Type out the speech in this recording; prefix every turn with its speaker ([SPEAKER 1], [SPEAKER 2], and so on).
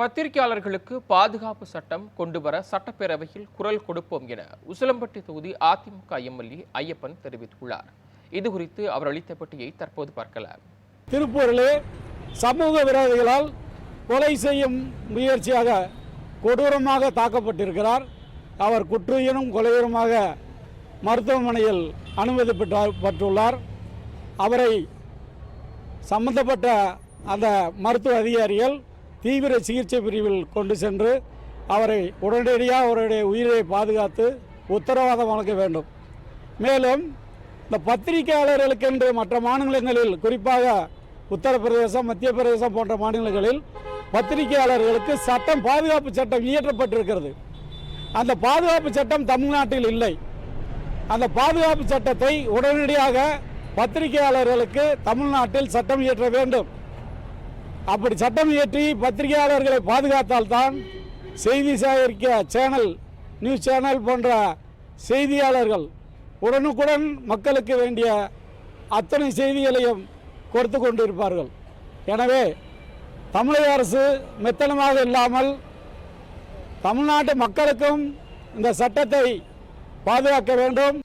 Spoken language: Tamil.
[SPEAKER 1] பத்திரிகையாளர்களுக்கு பாதுகாப்பு சட்டம் கொண்டுவர சட்டப்பேரவையில் குரல் கொடுப்போம் என உசிலம்பட்டி தொகுதி அதிமுக எம்எல்ஏ ஐயப்பன் தெரிவித்துள்ளார். இது குறித்து அவர் அளித்த பட்டியை தற்போது பார்க்கலாம்.
[SPEAKER 2] திருப்பூரிலே சமூக விரோதிகளால் கொலை செய்யும் முயற்சியாக கொடூரமாக தாக்கப்பட்டிருக்கிறார். அவர் குற்றுயிரும் கொலையுறமாக மருத்துவமனையில் அனுமதிப்பட்டுள்ளார். அவரை சம்பந்தப்பட்ட அந்த மருத்துவ அதிகாரிகள் தீவிர சிகிச்சை பிரிவில் கொண்டு சென்று அவரை உடனடியாக அவருடைய உயிரை பாதுகாத்து உத்தரவாதம் வழங்க வேண்டும். மேலும் இந்த பத்திரிகையாளர்களுக்கென்று மற்ற மாநிலங்களில் குறிப்பாக உத்தரப்பிரதேசம் மத்திய பிரதேசம் போன்ற மாநிலங்களில் பத்திரிகையாளர்களுக்கு சட்டம் பாதுகாப்பு சட்டம் இயற்றப்பட்டிருக்கிறது. அந்த பாதுகாப்பு சட்டம் தமிழ்நாட்டில் இல்லை. அந்த பாதுகாப்பு சட்டத்தை உடனடியாக பத்திரிகையாளர்களுக்கு தமிழ்நாட்டில் சட்டம் இயற்ற வேண்டும். அப்படி சட்டம் இயற்றி பத்திரிகையாளர்களை பாதுகாத்தால்தான் செய்தி சேகரிக்க சேனல் நியூஸ் சேனல் போன்ற செய்தியாளர்கள் உடனுக்குடன் மக்களுக்கு வேண்டிய அத்தனை செய்திகளையும் கொடுத்து கொண்டிருப்பார்கள். எனவே தமிழக அரசு மெத்தனமாக இல்லாமல் தமிழ்நாட்டு மக்களுக்கும் இந்த சட்டத்தை பாதுகாக்க வேண்டும்.